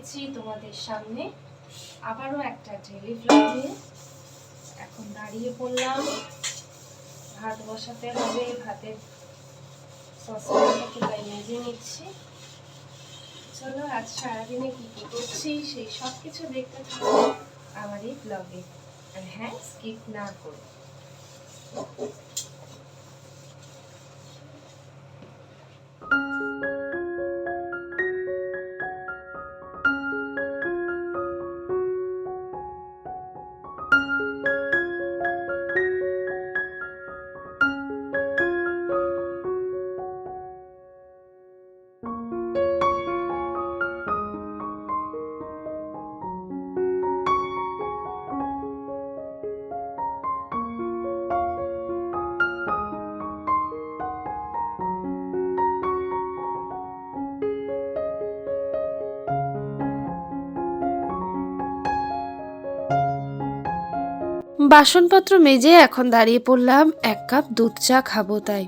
এসেছি তোমাদের সামনে। আবারও একটা ডেলি ভ্লগ এখন দাঁড়িয়ে পড়লাম। ভাত বসাতে হবে, ভাতের সসপ্যানটা মেজে নিচ্ছি। চলো আজ সারাদিনে কি কি করছি সেই সব কিছু দেখতে থাকো আমার এই ব্লগে আর হ্যাঁ স্কিপ না করো। বাসনপত্র মেজে এখন দাঁড়িয়ে পড়লাম, এক কাপ দুধ চা খাব তাই।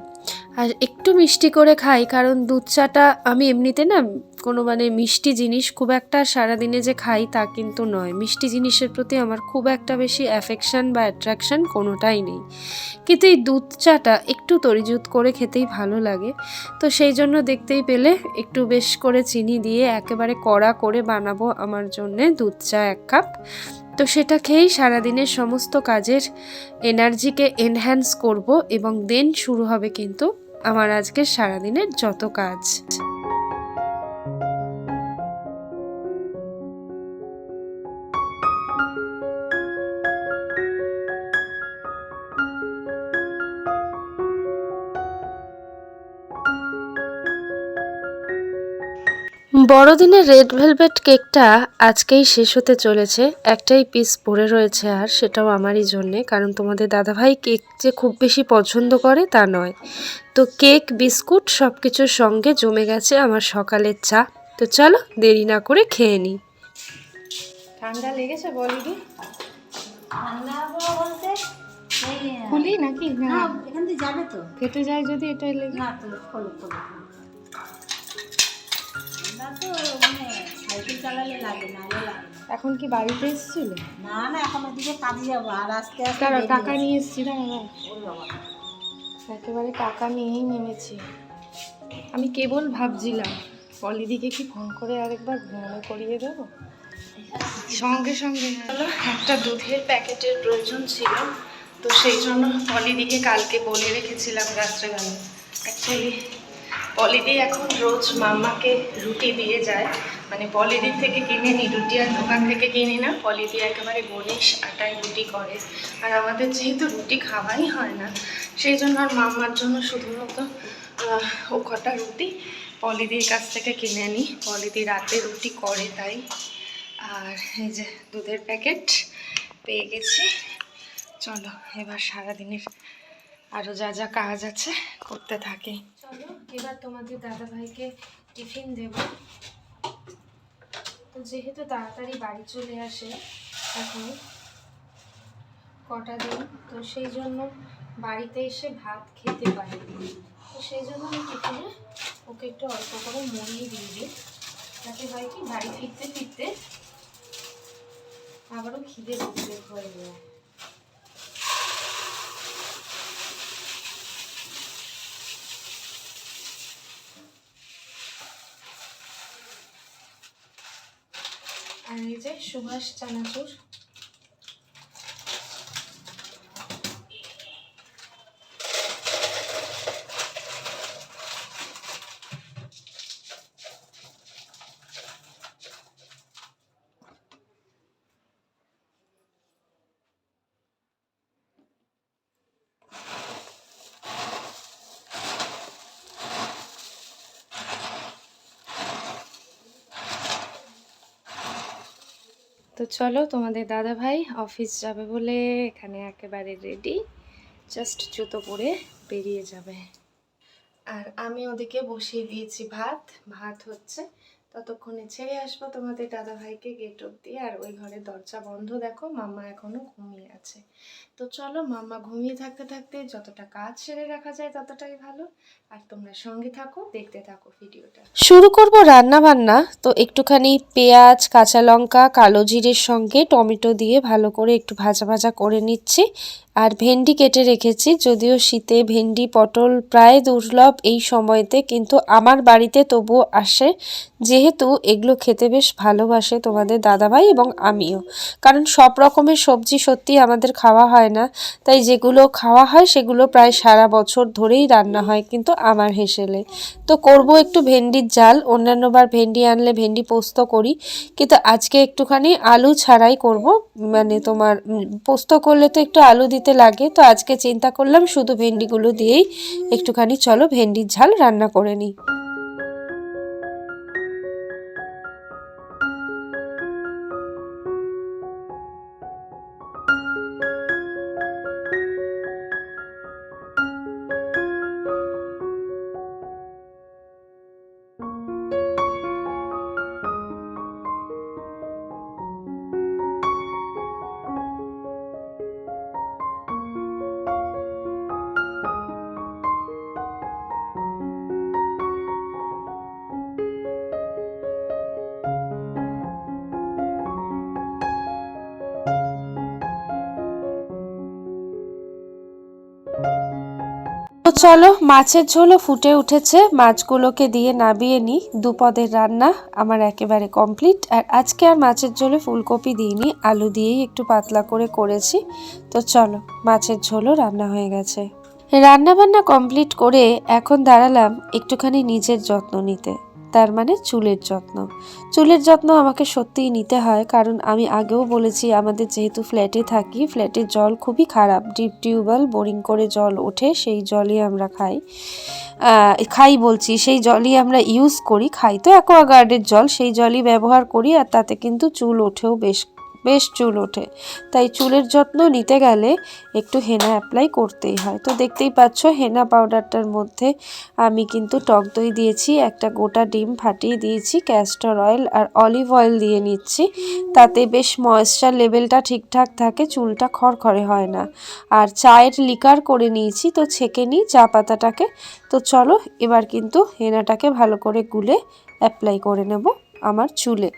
আর একটু মিষ্টি করে খাই, কারণ দুধ চাটা আমি এমনিতে না কোনো মানে মিষ্টি জিনিস খুব একটা সারাদিনে যে খাই তা কিন্তু নয়। মিষ্টি জিনিসের প্রতি আমার খুব একটা বেশি অ্যাফেকশন বা অ্যাট্রাকশন কোনোটাই নেই। কিন্তু এই দুধ চাটা একটু তরিজুত করে খেতেই ভালো লাগে। তো সেই জন্য দেখতেই পেলে একটু বেশ করে চিনি দিয়ে একেবারে কড়া করে বানাবো আমার জন্যে দুধ চা এক কাপ। তো সেটা খেয়েই সারাদিনের সমস্ত কাজের এনার্জিকে এনহ্যান্স করব এবং দেন শুরু হবে কিন্তু আমার আজকের সারাদিনের যত কাজ। বড়দিনের রেড ভেলভেট কেকটা আজকেই শেষ হতে চলেছে। একটাই পিস পড়ে রয়েছে আর সেটাও আমারই জন্যে কারণ তোমাদের দাদাভাই কেক যে খুব বেশি পছন্দ করে তা নয়। তো কেক বিস্কুট সব কিছুর সঙ্গে জমে গেছে আমার সকালের চা। তো চলো দেরি না করে খেয়ে নিই। ঠান্ডা লেগেছে বলিনি ঠান্ডা বলতে? খুলি নাকি? না। এখান থেকে যাবে তো। ফেটে যায় যদি এটা লেগে। না তো খোলো খোলো। তো মানে সাইকেল চালালে লাগে না লাগে এখন কি বাড়িতে এসেছিল? না না এখন ওদিকে কাজে যাব আর আস্তে আস্তে টাকা নিয়ে এসেছি না বাবা। একেবারে টাকা নিয়েই নেমেছি। আমি কেবল ভাবছিলাম পলিদিকে কি ফোন করে আরেকবার মনে করিয়ে দেবো? সঙ্গে সঙ্গে হলো একটা দুধের প্যাকেটের প্রয়োজন ছিল তো সেই জন্য পলিদিকে কালকে বলে রেখেছিলাম রাত্রেবেলা। অ্যাকচুয়ালি পলিদি এখন রোজ মাম্মাকে রুটি দিয়ে যায়। মানে পলিদির থেকে কিনে নি, রুটি আর দোকান থেকে কিনি না। পলিদি একেবারে গণেশ আটায় রুটি করে। আর আমাদের যেহেতু রুটি খাওয়াই হয় না, সেই জন্য আর মাম্মার জন্য শুধুমাত্র ও কটা রুটি পলিদির কাছ থেকে কিনে নিই পলিদি রাতে রুটি করে তাই। আর এই যে দুধের প্যাকেট পেয়ে গেছি। চলো, এবার সারাদিনের আরও যা যা কাজ আছে করতে থাকি। চলো, এবার তোমাদের দাদা ভাইকে টিফিন দেব। তো যেহেতু তাড়াতাড়ি বাড়ি চলে আসে এখন কটা দিন, তো সেই জন্য বাড়িতে এসে ভাত খেতে পারে। তো সেই জন্য আমি টিফিনে ওকে একটু অল্প করে মুড়িয়ে দিয়ে দিই। যাতে হয় কি, বাড়ি ফিরতে ফিরতে আবারও খিদে খিদে হয়ে। যায় আর এই যে সুভাষ চানাচুর। তো চলো তোমাদের দাদা ভাই অফিস যাবে বলে এখানে একেবারে রেডি জাস্ট জুতো পরে বেরিয়ে যাবে। আর আমি ওদিকে বসিয়ে দিয়েছি ভাত। ভাত হচ্ছে ততক্ষণে ছেড়ে আসব তোমাদের দাদা ভাইকে গেট অব্দি আর ওই ঘরের দরজা বন্ধ দেখো মাম্মা এখনও ঘুমিয়ে আছে। তো চলো মাম্মা ঘুমিয়ে থাকতে থাকতে যতটা কাজ সেরে রাখা যায় ততটাই ভালো। আর তোমরা সঙ্গে থাকো, দেখতে থাকো ভিডিওটা। শুরু করব রান্না বান্না তো একটুখানি পেঁয়াজ, কাঁচা লঙ্কা, কালো জিরের সঙ্গে টমেটো দিয়ে ভালো করে একটু ভাজা ভাজা করে নিচ্ছি। আর ভেন্ডি কেটে রেখেছি, যদিও শীতে ভেন্ডি পটল প্রায় দুর্লভ এই সময়তে, কিন্তু আমার বাড়িতে তবুও আসে। যেহেতু এগুলো খেতে বেশ ভালোবাসে তোমাদের দাদাভাই এবং আমিও। কারণ সব রকমের সবজি সত্যি আমাদের খাওয়া হয় না। তাই যেগুলো খাওয়া হয়, সেগুলো প্রায় সারা বছর ধরেই রান্না হয় কিন্তু আমার হেসেলে। তো করব একটু ভেন্ডির জাল অন্যান্যবার ভেন্ডি আনলে ভেন্ডি পোস্ত করি। কিন্তু আজকে একটুখানি আলু ছাড়াই করব। মানে তোমার পোস্ত করলে তো একটু আলু দিতে লাগে, তো আজকে চিন্তা করলাম শুধু ভেন্ডিগুলো দিয়েই একটুখানি, চলো ভেন্ডির ঝাল রান্না করে নিই। চলো, মাছের ঝোলও ফুটে উঠেছে। মাছগুলোকে দিয়ে নাবিয়ে নিই দুপদের রান্না আমার একেবারে কমপ্লিট আর আজকে আর মাছের ঝোলে ফুলকপি দিইনি, আলু দিয়েই একটু পাতলা করে করেছি। তো চলো, মাছের ঝোলও রান্না হয়ে গেছে। রান্নাবান্না কমপ্লিট করে এখন দাঁড়ালাম একটুখানি নিজের যত্ন নিতে। তার মানে চুলের যত্ন। চুলের যত্ন আমাকে সত্যিই নিতে হয়, কারণ আমি আগেও বলেছি আমাদের যেহেতু ফ্ল্যাটে থাকি ফ্ল্যাটের জল খুবই খারাপ, ডিপ টিউবওয়েল, বোরিং করে জল ওঠে, সেই জলই আমরা খাই। খাই বলছি, সেই জলই আমরা ইউজ করি, খাই তো অ্যাকোয়াগার্ডের জল, সেই জলই ব্যবহার করি, আর তাতে কিন্তু চুল ওঠেও বেশ বেশ চুল ওঠে। তাই চুলের যত্ন নিতে গেলে একটু হেনা অ্যাপ্লাই করতেই হয়। তো দেখতেই পাচ্ছ, হেনা পাউডারটার মধ্যে আমি কিন্তু টক দই দিয়েছি, একটা গোটা ডিম ফাটিয়ে দিয়েছি ক্যাস্টর অয়েল আর অলিভ অয়েল দিয়ে নিচ্ছি। তাতে বেশ ময়েশ্চার লেভেলটা ঠিকঠাক থাকে, চুলটা খড়খড়ে হয় না। আর চায়ের লিকার করে নিয়েছি, তো ছেঁকে নিই চা পাতাটাকে। তো চলো, এবার কিন্তু হেনাটাকে ভালো করে গুলে অ্যাপ্লাই করে নেব আমার চুলে।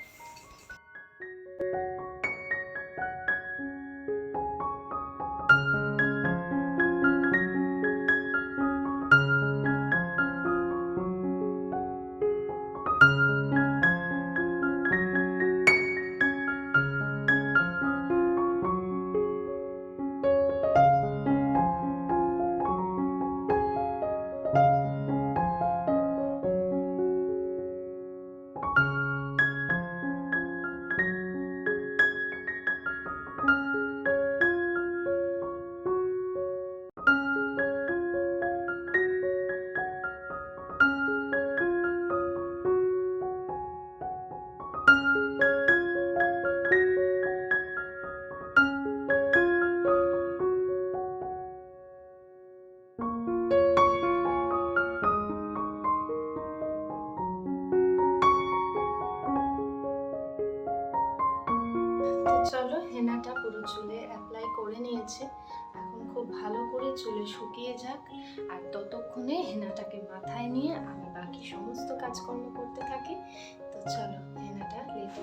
হেনাটা পুরো চুলে অ্যাপ্লাই করে নিয়েছে। এখন খুব ভালো করে চুলে শুকিয়ে যাক আর ততক্ষণে হেনাটাকে মাথায় নিয়ে আমি বাকি সমস্ত কাজকর্ম করতে থাকি। তো চলো হেনাটা লেটে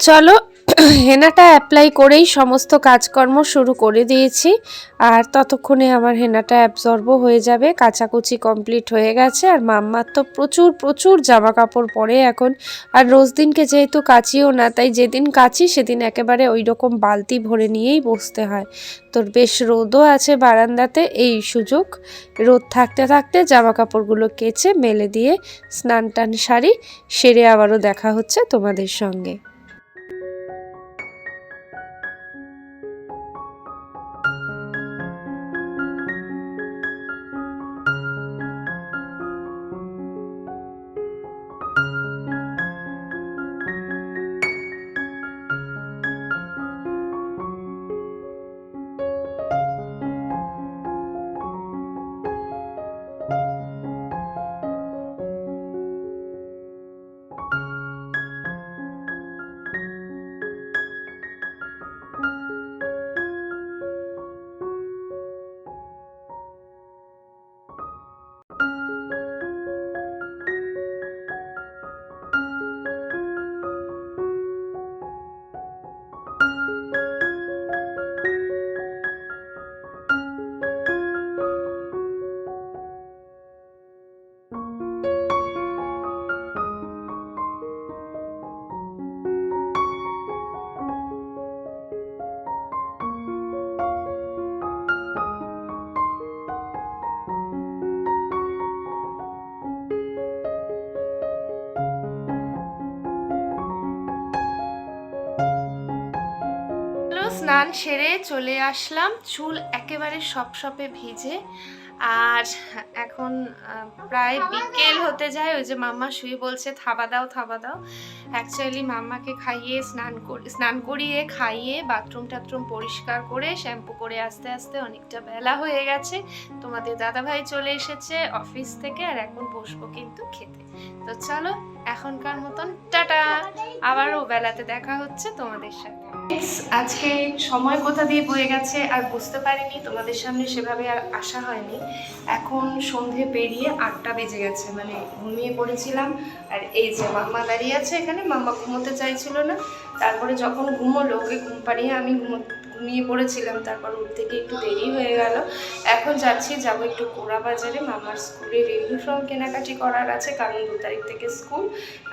চলো, হেনাটা অ্যাপ্লাই করেই সমস্ত কাজকর্ম শুরু করে দিয়েছি। আর ততক্ষণে আমার হেনাটা অ্যাবজর্বও হয়ে যাবে, কাচাকুচি কমপ্লিট হয়ে গেছে। আর মাম্মার তো প্রচুর প্রচুর জামা কাপড় পরে এখন। আর রোজ দিনকে যেহেতু কাচিও না, তাই যেদিন কাচি, সেদিন একেবারে ওই রকম বালতি ভরে নিয়েই বসতে হয়। তোর বেশ রোদও আছে বারান্দাতে, এই সুযোগ। রোদ থাকতে থাকতে জামা কাপড়গুলো কেচে, মেলে দিয়ে স্নান টান সারি, সেরে আবারও দেখা হচ্ছে তোমাদের সঙ্গে। স্নান সেরে চলে আসলাম। চুল একেবারে সপসপে ভিজে। আর এখন প্রায় বিকেল হতে যায় ওই যে মাম্মা শুয়ে বলছে থাবা দাও থাবা দাও। অ্যাকচুয়ালি মাম্মাকে খাইয়ে স্নান করি স্নান করিয়ে খাইয়ে বাথরুম টাথরুম পরিষ্কার করে শ্যাম্পু করে আস্তে আস্তে অনেকটা বেলা হয়ে গেছে। তোমাদের দাদাভাই চলে এসেছে অফিস থেকে আর এখন বসবো কিন্তু খেতে। তো চলো এখনকার মতন টাটা। আবারও বেলাতে দেখা হচ্ছে তোমাদের সাথে। আজকে সময় কোথা দিয়ে বয়ে গেছে আর বুঝতে পারিনি, তোমাদের সামনে সেভাবে আর আসা হয়নি। এখন সন্ধে পেরিয়ে আটটা বেজে গেছে মানে ঘুমিয়ে পড়েছিলাম। আর এই যে মাম্মা দাঁড়িয়ে আছে এখানে, মাম্মা ঘুমোতে চাইছিল না। তারপরে যখন ঘুমোলো, ওকে ঘুম পাড়িয়ে আমি ঘুমো- ঘুমিয়ে পড়েছিলাম, তারপর উঠ থেকে একটু দেরি হয়ে গেল। এখন যাচ্ছি, যাব একটু কোড়া বাজারে মামার স্কুলের ইউনিফর্ম কেনাকাটি করার আছে, কারণ দু তারিখ থেকে স্কুল,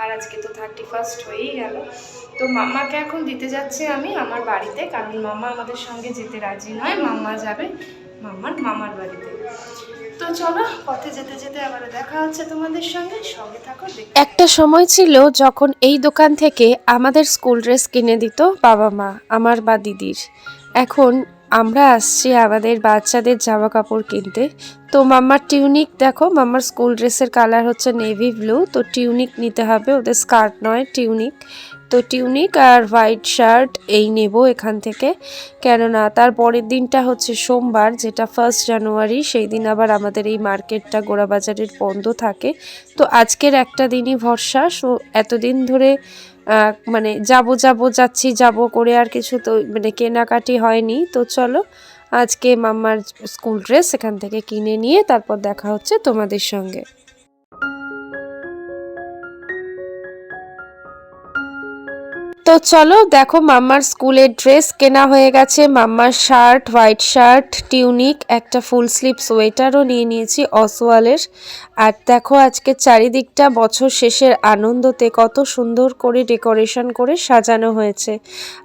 আর আজকে তো থার্টি ফার্স্ট হয়েই গেল। তো মাম্মাকে এখন দিতে যাচ্ছি আমি আমার বাড়িতে, কারণ মামা আমাদের সঙ্গে যেতে রাজি নয় মাম্মা যাবে মাম্মার মামার বাড়িতে। তো চলো, পথে যেতে যেতে আবার দেখা হচ্ছে তোমাদের সঙ্গে সঙ্গে থাকো। একটা সময় ছিল যখন এই দোকান থেকে আমাদের স্কুল ড্রেস কিনে দিত বাবা মা, আমার বা দিদির। এখন আমরা আসছি আমাদের বাচ্চাদের জামা কাপড় কিনতে। তো মাম্মার টিউনিক দেখো, মাম্মার স্কুল ড্রেসের কালার হচ্ছে নেভি ব্লু তো টিউনিক নিতে হবে, ওদের স্কার্ট নয় টিউনিক তো টিউনিক আর হোয়াইট শার্ট এই নেব এখান থেকে। কেননা তার পরের দিনটা হচ্ছে সোমবার, যেটা ফার্স্ট জানুয়ারি সেই দিন আবার আমাদের এই মার্কেটটা, গোড়াবাজারের বন্ধ থাকে। তো আজকের একটা দিনই ভরসা, সো এতদিন ধরে মানে যাব যাব, যাচ্ছি যাব করে আর কিছু তো মানে কেনাকাটি হয়নি। তো চলো, আজকে মাম্মার স্কুল ড্রেস এখান থেকে কিনে নিয়ে তারপর দেখা হচ্ছে তোমাদের সঙ্গে। তো চলো দেখো মাম্মার স্কুলের ড্রেস কেনা হয়ে গেছে। মাম্মার শার্ট, হোয়াইট শার্ট, টিউনিক, একটা ফুল স্লিভ সোয়েটারও নিয়ে নিয়েছি অসওয়ালের। আর দেখো আজকে চারিদিকটা বছর শেষের আনন্দতে কত সুন্দর করে ডেকোরেশন করে সাজানো হয়েছে।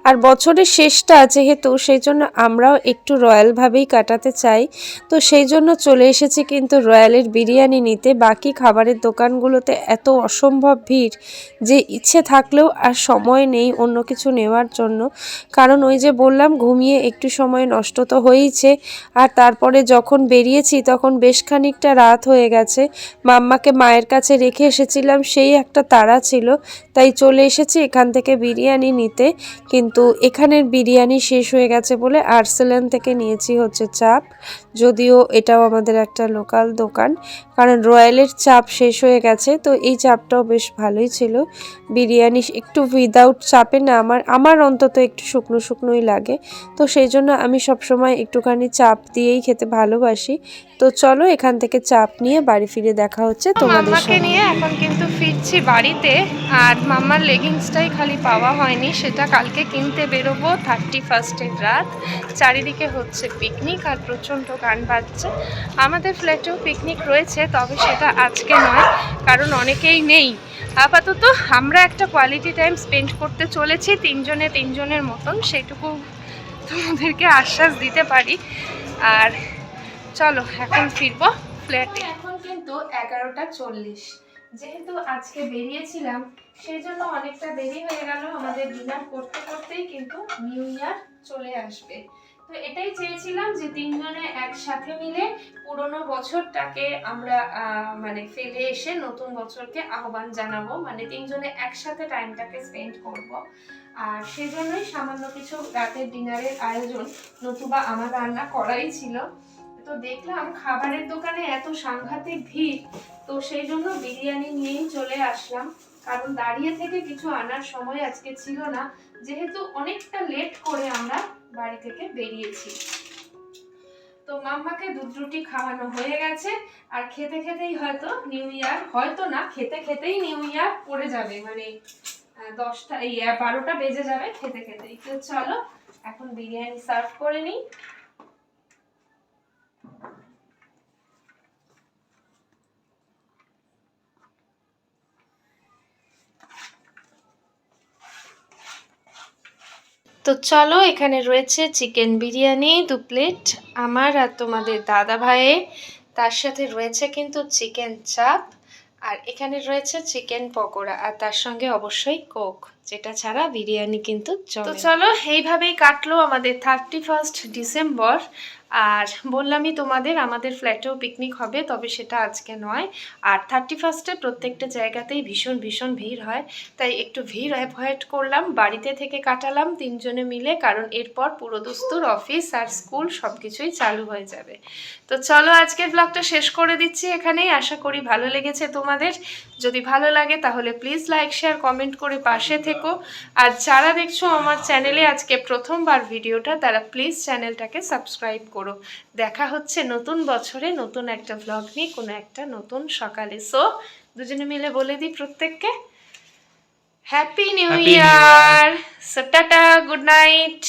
আর বছরের শেষটা যেহেতু সেই জন্য আমরাও একটু রয়্যালভাবেই কাটাতে চাই। তো সেই জন্য চলে এসেছি কিন্তু রয়্যালের বিরিয়ানি নিতে। বাকি খাবারের দোকানগুলোতে এত অসম্ভব ভিড় যে ইচ্ছে থাকলেও আর সময় নেই। অন্য কিছু নেওয়ার জন্য। কারণ ওই যে বললাম, ঘুমিয়ে একটু সময় নষ্ট তো হয়েইছে। আর তারপরে যখন বেরিয়েছি, তখন বেশ খানিকটা রাত হয়ে গেছে। মাম্মাকে মায়ের কাছে রেখে এসেছিলাম, সেই একটা তাড়া ছিল। তাই চলে এসেছি এখান থেকে বিরিয়ানি নিতে। কিন্তু এখানের বিরিয়ানি শেষ হয়ে গেছে বলে আর্সেলান থেকে নিয়েছি হচ্ছে চাপ। যদিও এটাও আমাদের একটা লোকাল দোকান। কারণ রয়্যালের চাপ শেষ হয়ে গেছে, তো এই চাপটাও বেশ ভালোই ছিল। বিরিয়ানি একটু উইদাউট চাপ না আমার আমার অন্তত একটু শুকনো শুকনোই লাগে। তো সেই জন্য আমি সবসময় একটুখানি চাপ দিয়েই খেতে ভালোবাসি। তো চলো এখান থেকে চাপ নিয়ে বাড়ি ফিরে দেখা হচ্ছে তোমাদের নিয়ে এখন কিন্তু ফিরছি বাড়িতে আর মামার লেগিংসটাই খালি পাওয়া হয়নি সেটা কালকে কিনতে বেরোবো থার্টি ফার্স্টের রাত। চারিদিকে হচ্ছে পিকনিক আর প্রচণ্ড গান বাজছে। আমাদের ফ্ল্যাটেও পিকনিক রয়েছে তবে সেটা আজকে নয় কারণ অনেকেই নেই। আপাতত আমরা একটা কোয়ালিটি টাইম স্পেন্ড করতে চলেছি, তিনজনে তিনজনের মতন সেটুকু তোমাদেরকে আশ্বাস দিতে পারি। আর চলো, এখন ফিরবো ফ্ল্যাটে এখন কিন্তু এগারোটা চল্লিশ। যেহেতু আজকে বেরিয়েছিলাম, সেই জন্য অনেকটা দেরি হয়ে গেল আমাদের ডিনার করতে করতেই কিন্তু নিউ ইয়ার চলে আসবে। তো এটাই চেয়েছিলাম যে তিনজনে একসাথে মিলে পুরনো বছরটাকে আমরা মানে ফেলে এসে নতুন বছরকে আহ্বান জানাব। মানে তিনজনে একসাথে টাইমটাকে স্পেন্ড করব। আর সেজন্যই সামান্য কিছু রাতের ডিনারের আয়োজন নতুবা আমার রান্না করাই ছিল। তো দেখলাম খাবারের দোকানে এত সাংঘাতিক ভিড়, তো সেই জন্য বিরিয়ানি নিয়েই চলে আসলাম। কারণ দাঁড়িয়ে থেকে কিছু আনার সময় আজকে ছিল না, যেহেতু অনেকটা লেট করে আমরা বাড়ি থেকে বেরিয়েছি। তো মাম্মাকে দুধ রুটি খাওয়ানো হয়ে গেছে, আর খেতে খেতেই হয়তো নিউ ইয়ার হয়তো না, খেতে খেতেই নিউ ইয়ার পড়ে যাবে মানে দশটা, এই বারোটা বেজে যাবে, খেতে খেতেই। তো চলো, এখন বিরিয়ানি সার্ভ করে নিই। তো চলো এখানে রয়েছে চিকেন বিরিয়ানি দু প্লেট। আমার আর তোমাদের দাদা ভাইয়ের তার সাথে রয়েছে কিন্তু চিকেন চাপ আর এখানে রয়েছে চিকেন পকোড়া আর তার সঙ্গে অবশ্যই কোক যেটা ছাড়া বিরিয়ানি কিন্তু তো চলো এইভাবেই কাটলো আমাদের থার্টি ফার্স্ট ডিসেম্বর আর বললামই তোমাদের আমাদের ফ্ল্যাটেও পিকনিক হবে, তবে সেটা আজকে নয়। আর থার্টি ফার্স্টে প্রত্যেকটা জায়গাতেই ভীষণ ভীষণ ভিড় হয়। তাই একটু ভিড় অ্যাভয়েড করলাম, বাড়িতে থেকে কাটালাম তিনজনে মিলে, কারণ এরপর পুরোদস্তুর অফিস আর স্কুল সব কিছুই চালু হয়ে যাবে। তো চলো আজকের ব্লগটা শেষ করে দিচ্ছি এখানেই। আশা করি ভালো লেগেছে তোমাদের। যদি ভালো লাগে তাহলে প্লিজ লাইক শেয়ার কমেন্ট করে পাশে থেকো। আর যারা দেখছ আমার চ্যানেলে আজকে প্রথমবার ভিডিওটা তারা প্লিজ চ্যানেলটাকে সাবস্ক্রাইব করো। দেখা হচ্ছে নতুন বছরে নতুন একটা ভ্লগ নিয়ে কোনো একটা নতুন সকালে। সো দুজনে মিলে বলে দিই প্রত্যেককে happy new! Year so tata good night